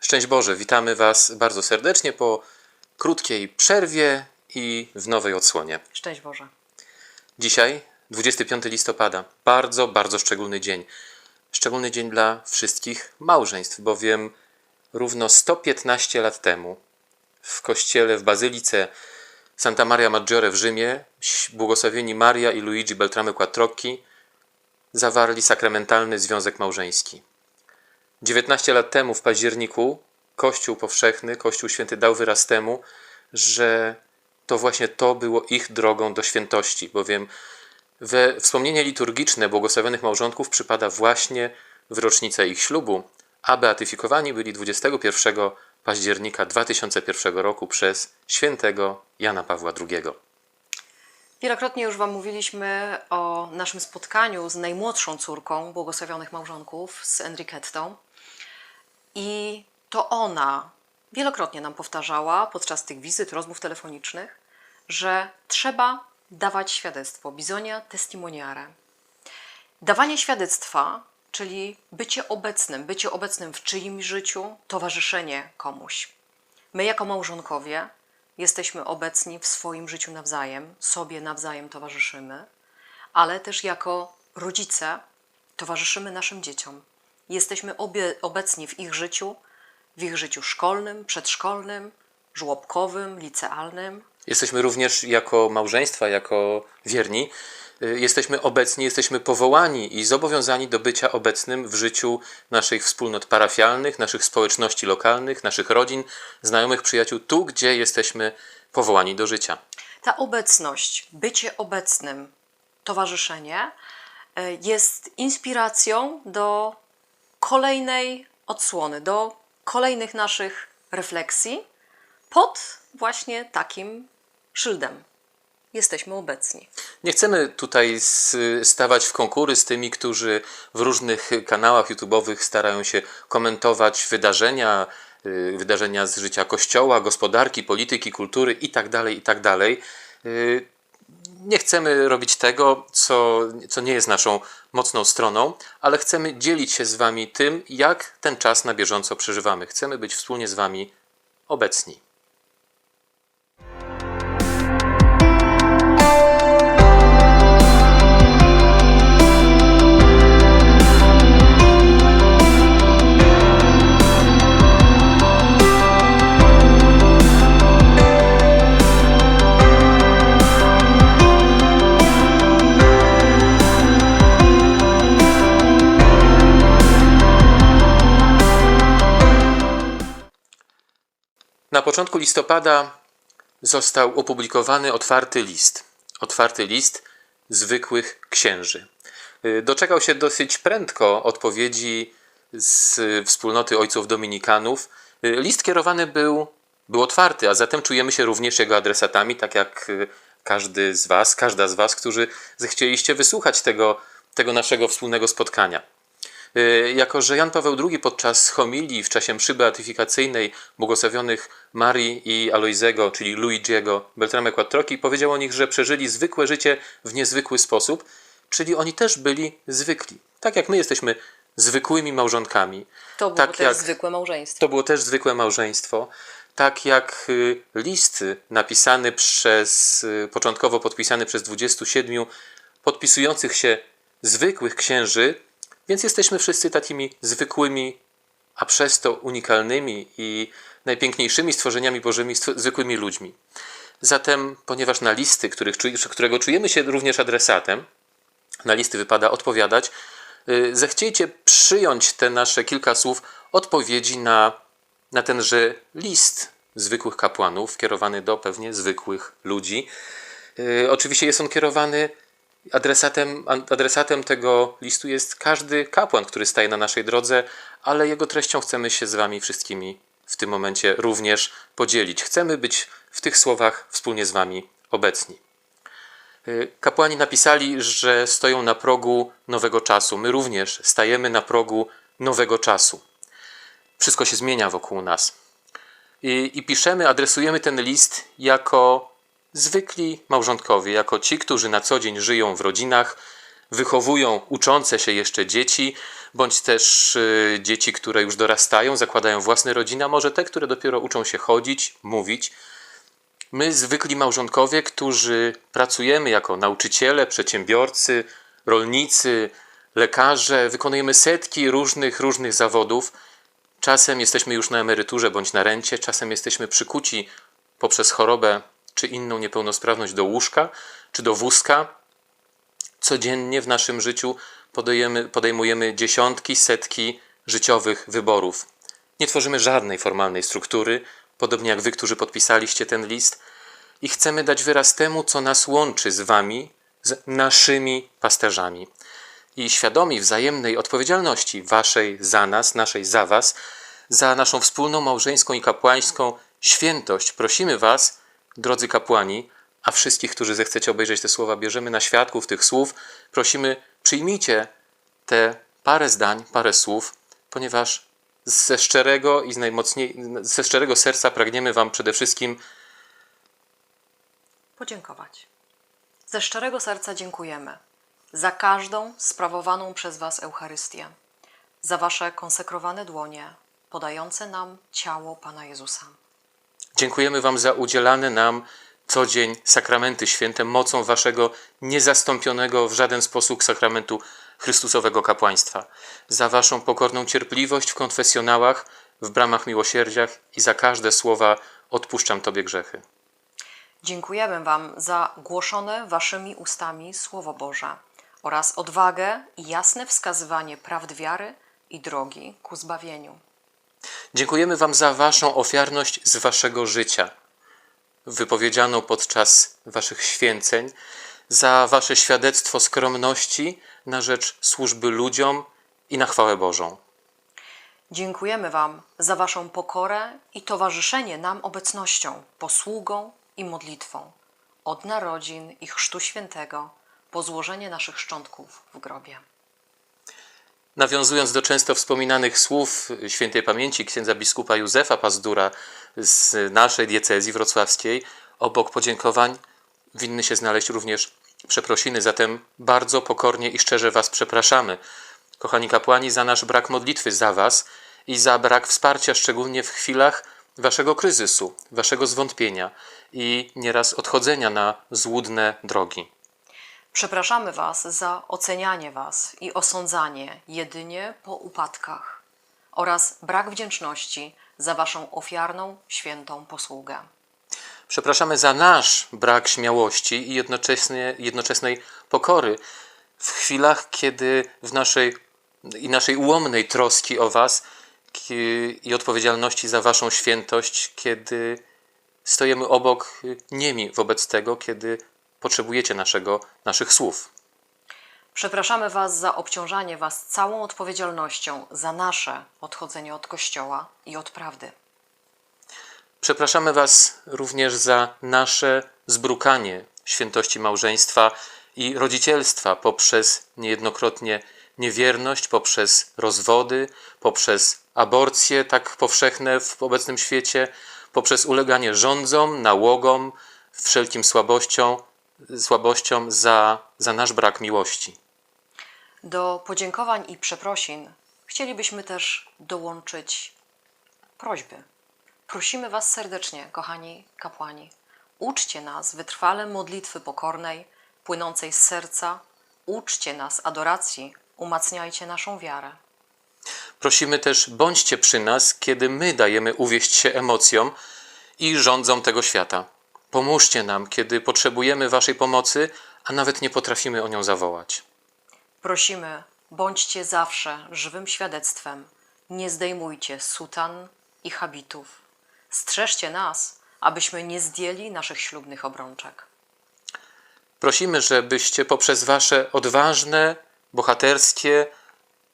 Szczęść Boże, witamy Was bardzo serdecznie po krótkiej przerwie i w nowej odsłonie. Szczęść Boże. Dzisiaj, 25 listopada, bardzo, bardzo szczególny dzień. Szczególny dzień dla wszystkich małżeństw, bowiem równo 115 lat temu w kościele w Bazylice Santa Maria Maggiore w Rzymie błogosławieni Maria i Luigi Beltrame Quattrocchi zawarli sakramentalny związek małżeński. 19 lat temu w październiku Kościół powszechny, Kościół święty dał wyraz temu, że to właśnie to było ich drogą do świętości, bowiem we wspomnienie liturgiczne błogosławionych małżonków przypada właśnie w rocznicę ich ślubu, a beatyfikowani byli 21 października 2001 roku przez świętego Jana Pawła II. Wielokrotnie już Wam mówiliśmy o naszym spotkaniu z najmłodszą córką błogosławionych małżonków, z Enriquettą. I to ona wielokrotnie nam powtarzała podczas tych wizyt, rozmów telefonicznych, że trzeba dawać świadectwo, bizonia testimoniare. Dawanie świadectwa, czyli bycie obecnym, bycie obecnym w czyimś życiu, towarzyszenie komuś. My, jako małżonkowie, jesteśmy obecni w swoim życiu nawzajem, sobie nawzajem towarzyszymy, ale też jako rodzice towarzyszymy naszym dzieciom. Jesteśmy obie, obecni w ich życiu, w ich życiu szkolnym, przedszkolnym, żłobkowym, licealnym, Jesteśmy również jako małżeństwa, jako wierni, y, jesteśmy obecni, jesteśmy powołani i zobowiązani do bycia obecnym w życiu naszych wspólnot parafialnych, naszych społeczności lokalnych, naszych rodzin, znajomych, przyjaciół, tu, gdzie jesteśmy powołani do życia. Ta obecność, bycie obecnym, towarzyszenie e, jest inspiracją do kolejnej odsłony, do kolejnych naszych refleksji pod właśnie takim szyldem. Jesteśmy obecni. Nie chcemy tutaj stawać w konkury z tymi, którzy w różnych kanałach YouTube'owych starają się komentować wydarzenia, y, wydarzenia z życia kościoła, gospodarki, polityki, kultury itd. itd. Nie chcemy robić tego, co, co nie jest naszą mocną stroną, ale chcemy dzielić się z Wami tym, jak ten czas na bieżąco przeżywamy. Chcemy być wspólnie z Wami obecni. Na początku listopada został opublikowany otwarty list. Otwarty list zwykłych księży. Y, Doczekał się dosyć prędko odpowiedzi z wspólnoty ojców dominikanów. Y, List kierowany był, był otwarty, a zatem czujemy się również jego adresatami, tak jak y, każdy z Was, każda z Was, którzy zechcieliście wysłuchać tego, tego naszego wspólnego spotkania. Y, Jako, że Jan Paweł II podczas homilii w czasie mszy beatyfikacyjnej błogosławionych Marii i Alojzego, czyli Luigiego Beltrame Quattrocchi, powiedział o nich, że przeżyli zwykłe życie w niezwykły sposób, czyli oni też byli zwykli. Tak jak my jesteśmy zwykłymi małżonkami. To było tak też jak zwykłe małżeństwo. to było też zwykłe małżeństwo. Tak jak y, list napisany przez, y, początkowo podpisany przez 27 podpisujących się zwykłych księży, więc jesteśmy wszyscy takimi zwykłymi, a przez to unikalnymi i najpiękniejszymi stworzeniami bożymi, zwykłymi ludźmi. Zatem, ponieważ na listy, których, którego czujemy się również adresatem, na listy wypada odpowiadać, y, zechciejcie przyjąć te nasze kilka słów odpowiedzi na, na tenże list zwykłych kapłanów, kierowany do pewnie zwykłych ludzi. Y, Oczywiście jest on kierowany adresatem, adresatem tego listu jest każdy kapłan, który staje na naszej drodze, ale jego treścią chcemy się z Wami wszystkimi w tym momencie również podzielić. Chcemy być w tych słowach wspólnie z Wami obecni. Y, Kapłani napisali, że stoją na progu nowego czasu. My również stajemy na progu nowego czasu. Wszystko się zmienia wokół nas. I, I piszemy, adresujemy ten list jako zwykli małżonkowie, jako ci, którzy na co dzień żyją w rodzinach, wychowują uczące się jeszcze dzieci, bądź też y, dzieci, które już dorastają, zakładają własne rodziny, a może te, które dopiero uczą się chodzić, mówić. My, zwykli małżonkowie, którzy pracujemy jako nauczyciele, przedsiębiorcy, rolnicy, lekarze, wykonujemy setki różnych, różnych zawodów. Czasem jesteśmy już na emeryturze bądź na rencie, czasem jesteśmy przykuci poprzez chorobę czy inną niepełnosprawność do łóżka czy do wózka. Codziennie w naszym życiu podejmujemy, podejmujemy dziesiątki, setki życiowych wyborów. Nie tworzymy żadnej formalnej struktury, podobnie jak wy, którzy podpisaliście ten list, i chcemy dać wyraz temu, co nas łączy z wami, z naszymi pasterzami. I świadomi wzajemnej odpowiedzialności waszej za nas, naszej za was, za naszą wspólną małżeńską i kapłańską świętość, prosimy was, drodzy kapłani, a wszystkich, którzy zechcecie obejrzeć te słowa, bierzemy na świadków tych słów, prosimy, przyjmijcie te parę zdań, parę słów, ponieważ ze szczerego i z najmocniej, ze szczerego serca pragniemy wam przede wszystkim Podziękować. Ze szczerego serca dziękujemy za każdą sprawowaną przez Was Eucharystię, za Wasze konsekrowane dłonie podające nam ciało Pana Jezusa. Dziękujemy Wam za udzielane nam co dzień sakramenty święte mocą Waszego niezastąpionego w żaden sposób sakramentu Chrystusowego kapłaństwa, za Waszą pokorną cierpliwość w konfesjonałach, w bramach miłosierdziach i za każde słowa odpuszczam Tobie grzechy. Dziękujemy Wam za głoszone Waszymi ustami Słowo Boże oraz odwagę i jasne wskazywanie prawd wiary i drogi ku zbawieniu. Dziękujemy Wam za Waszą ofiarność z Waszego życia, wypowiedzianą podczas Waszych święceń, za Wasze świadectwo skromności na rzecz służby ludziom i na chwałę Bożą. Dziękujemy Wam za Waszą pokorę i towarzyszenie nam obecnością, posługą i modlitwą, od narodzin i chrztu świętego po złożenie naszych szczątków w grobie. Nawiązując do często wspominanych słów świętej pamięci księdza biskupa Józefa Pazdura z naszej diecezji wrocławskiej, obok podziękowań winny się znaleźć również przeprosiny. Zatem bardzo pokornie i szczerze Was przepraszamy, kochani kapłani, za nasz brak modlitwy za Was i za brak wsparcia, szczególnie w chwilach Waszego kryzysu, Waszego zwątpienia i nieraz odchodzenia na złudne drogi. Przepraszamy Was za ocenianie Was i osądzanie jedynie po upadkach oraz brak wdzięczności za Waszą ofiarną, świętą posługę. Przepraszamy za nasz brak śmiałości i jednocześnie, jednoczesnej pokory w chwilach, kiedy w naszej i naszej ułomnej troski o Was i odpowiedzialności za Waszą świętość, kiedy stoimy obok niemi wobec tego, kiedy potrzebujecie naszego, naszych słów. Przepraszamy Was za obciążanie Was całą odpowiedzialnością za nasze odchodzenie od Kościoła i od prawdy. Przepraszamy Was również za nasze zbrukanie świętości małżeństwa i rodzicielstwa poprzez niejednokrotnie niewierność, poprzez rozwody, poprzez aborcje tak powszechne w obecnym świecie, poprzez uleganie rządzom, nałogom, wszelkim słabościom, słabościom za, za nasz brak miłości. Do podziękowań i przeprosin chcielibyśmy też dołączyć prośby. Prosimy Was serdecznie, kochani kapłani, uczcie nas wytrwale modlitwy pokornej, płynącej z serca, uczcie nas adoracji, umacniajcie naszą wiarę. Prosimy też, bądźcie przy nas, kiedy my dajemy uwieść się emocjom i rządzom tego świata. Pomóżcie nam, kiedy potrzebujemy Waszej pomocy, a nawet nie potrafimy o nią zawołać. Prosimy, bądźcie zawsze żywym świadectwem, nie zdejmujcie sutan i habitów. Strzeżcie nas, abyśmy nie zdjęli naszych ślubnych obrączek. Prosimy, żebyście poprzez Wasze odważne, bohaterskie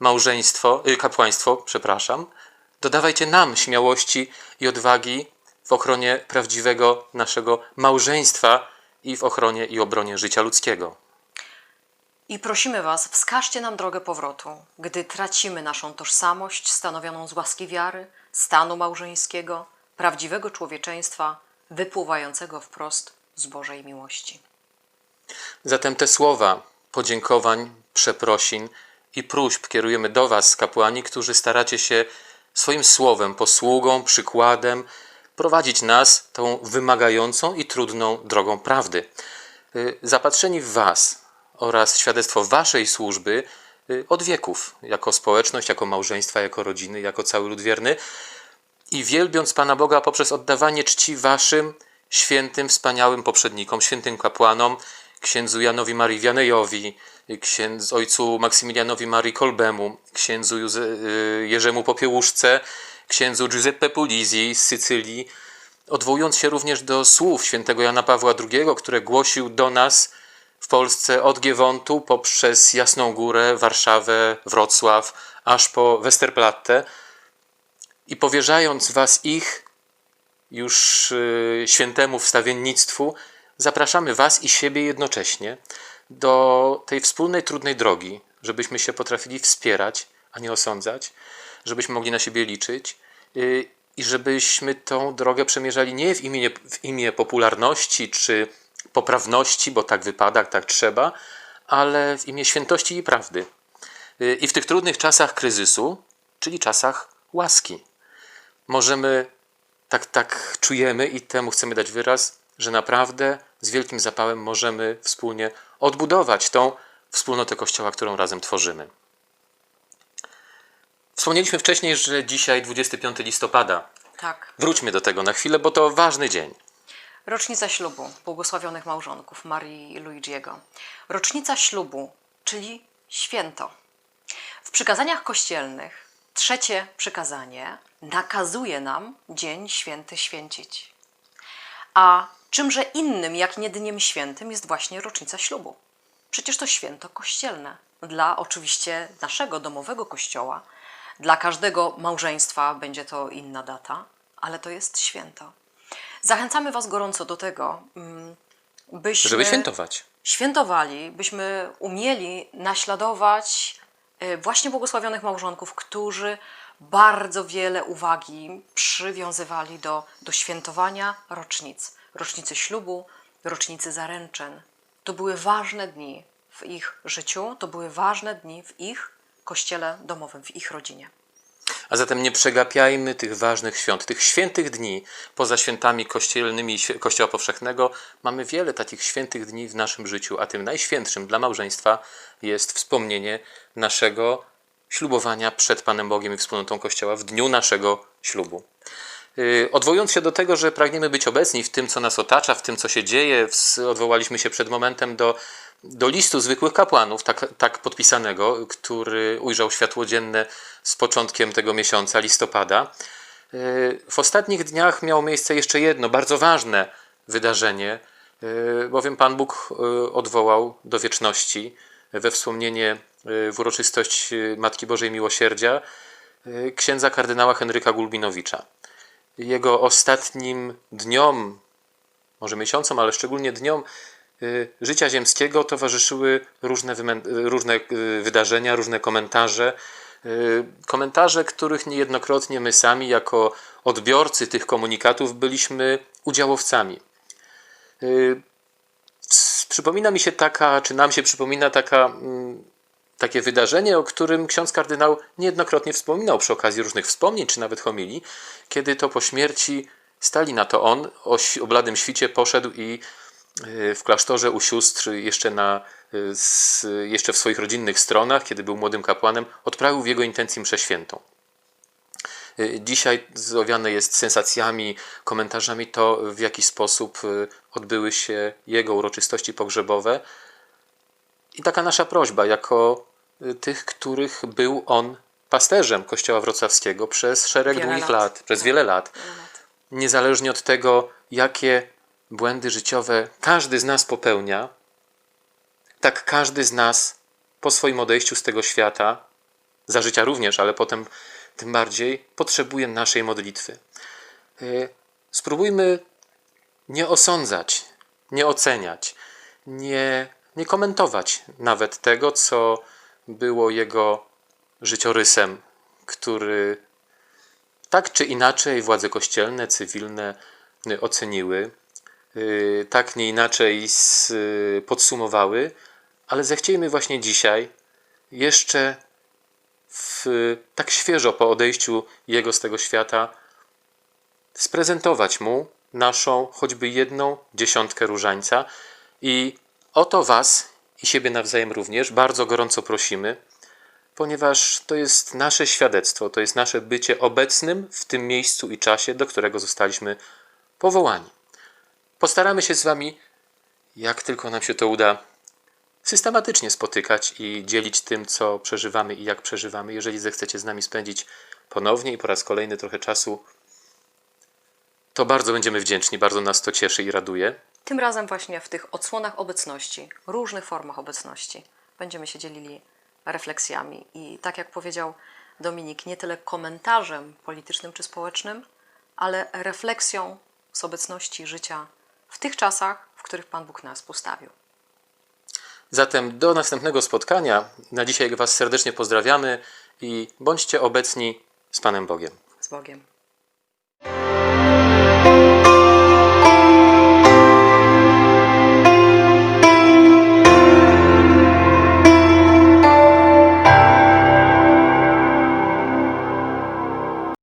małżeństwo, y, kapłaństwo, przepraszam, dodawajcie nam śmiałości i odwagi w ochronie prawdziwego naszego małżeństwa i w ochronie i obronie życia ludzkiego. I prosimy Was, wskażcie nam drogę powrotu, gdy tracimy naszą tożsamość stanowioną z łaski wiary, stanu małżeńskiego, prawdziwego człowieczeństwa, wypływającego wprost z Bożej miłości. Zatem te słowa podziękowań, przeprosin i próśb kierujemy do Was, kapłani, którzy staracie się swoim słowem, posługą, przykładem prowadzić nas tą wymagającą i trudną drogą prawdy. Y, Zapatrzeni w Was oraz świadectwo Waszej służby y, od wieków, jako społeczność, jako małżeństwa, jako rodziny, jako cały lud wierny, i wielbiąc Pana Boga poprzez oddawanie czci Waszym świętym, wspaniałym poprzednikom, świętym kapłanom, księdzu Janowi Marii Wianejowi, księdz, ojcu Maksymilianowi Marii Kolbemu, księdzu Józe, y, Jerzemu Popiełuszce, księdzu Giuseppe Pulizi z Sycylii, odwołując się również do słów świętego Jana Pawła II, które głosił do nas w Polsce od Giewontu poprzez Jasną Górę, Warszawę, Wrocław, aż po Westerplatte. I powierzając was ich już y, świętemu wstawiennictwu, zapraszamy was i siebie jednocześnie do tej wspólnej trudnej drogi, żebyśmy się potrafili wspierać, a nie osądzać, żebyśmy mogli na siebie liczyć y, i żebyśmy tą drogę przemierzali nie w imię, w imię popularności czy poprawności, bo tak wypada, tak trzeba, ale w imię świętości i prawdy. Y, I w tych trudnych czasach kryzysu, czyli czasach łaski, możemy, tak, tak czujemy i temu chcemy dać wyraz, że naprawdę z wielkim zapałem możemy wspólnie odbudować tą wspólnotę Kościoła, którą razem tworzymy. Wspomnieliśmy wcześniej, że dzisiaj 25 listopada. Tak. Wróćmy do tego na chwilę, bo to ważny dzień. Rocznica ślubu błogosławionych małżonków Marii i Luigiego. Rocznica ślubu, czyli święto. W przykazaniach kościelnych trzecie przykazanie nakazuje nam dzień święty święcić. A czymże innym jak nie dniem świętym jest właśnie rocznica ślubu? Przecież to święto kościelne. Dla oczywiście naszego domowego kościoła, dla każdego małżeństwa będzie to inna data, ale to jest święto. Zachęcamy Was gorąco do tego, mm, byśmy Żeby świętować. świętowali, byśmy umieli naśladować y, właśnie błogosławionych małżonków, którzy bardzo wiele uwagi przywiązywali do, do świętowania rocznic. Rocznicy ślubu, rocznicy zaręczyn. To były ważne dni w ich życiu, to były ważne dni w ich kościele domowym, w ich rodzinie. A zatem nie przegapiajmy tych ważnych świąt, tych świętych dni. Poza świętami kościelnymi Kościoła Powszechnego mamy wiele takich świętych dni w naszym życiu, a tym najświętszym dla małżeństwa jest wspomnienie naszego ślubowania przed Panem Bogiem i wspólnotą Kościoła w dniu naszego ślubu. Yy, Odwołując się do tego, że pragniemy być obecni w tym, co nas otacza, w tym, co się dzieje, odwołaliśmy się przed momentem do, do listu zwykłych kapłanów, tak, tak podpisanego, który ujrzał światło dzienne z początkiem tego miesiąca, listopada. Yy, W ostatnich dniach miało miejsce jeszcze jedno bardzo ważne wydarzenie, yy, bowiem Pan Bóg odwołał do wieczności we wspomnienie w uroczystość Matki Bożej Miłosierdzia księdza kardynała Henryka Gulbinowicza jego ostatnim dniom, może miesiącom, ale szczególnie dniom y, życia ziemskiego towarzyszyły różne, y, różne y, wydarzenia, różne komentarze. Komentarze, których niejednokrotnie my sami, jako odbiorcy tych komunikatów, byliśmy udziałowcami. Przypomina mi się taka, czy nam się przypomina taka mm, takie wydarzenie, o którym ksiądz kardynał niejednokrotnie wspominał przy okazji różnych wspomnień, czy nawet homilii, kiedy to po śmierci Stalina to on o, o bladym świcie poszedł i y, w klasztorze u sióstr jeszcze, na, y, jeszcze w swoich rodzinnych stronach, kiedy był młodym kapłanem, odprawił w jego intencji mszę świętą. Y, Dzisiaj zowiane jest sensacjami, komentarzami to, w jaki sposób odbyły się jego uroczystości pogrzebowe. I taka nasza prośba, jako y, tych, których był on pasterzem Kościoła Wrocławskiego przez szereg Wiele długich lat. lat, przez Tak. wiele lat. Niezależnie od tego, jakie błędy życiowe każdy z nas popełnia, tak każdy z nas po swoim odejściu z tego świata, za życia również, ale potem tym bardziej, potrzebuje naszej modlitwy. Y, Spróbujmy nie osądzać, nie oceniać, nie, nie komentować nawet tego, co było jego życiorysem, który tak czy inaczej władze kościelne, cywilne y, oceniły, y, tak nie inaczej y, podsumowały, ale zechciejmy właśnie dzisiaj jeszcze w, tak świeżo po odejściu Jego z tego świata sprezentować Mu naszą choćby jedną dziesiątkę różańca i o to Was i siebie nawzajem również bardzo gorąco prosimy, ponieważ to jest nasze świadectwo, to jest nasze bycie obecnym w tym miejscu i czasie, do którego zostaliśmy powołani. Postaramy się z Wami, jak tylko nam się to uda, systematycznie spotykać i dzielić tym, co przeżywamy i jak przeżywamy. Jeżeli zechcecie z nami spędzić ponownie i po raz kolejny trochę czasu, to bardzo będziemy wdzięczni, bardzo nas to cieszy i raduje. Tym razem właśnie w tych odsłonach obecności, różnych formach obecności, będziemy się dzielili refleksjami. I tak jak powiedział Dominik, nie tyle komentarzem politycznym czy społecznym, ale refleksją z obecności życia w tych czasach, w których Pan Bóg nas postawił. Zatem do następnego spotkania. Na dzisiaj Was serdecznie pozdrawiamy i bądźcie obecni z Panem Bogiem. Z Bogiem.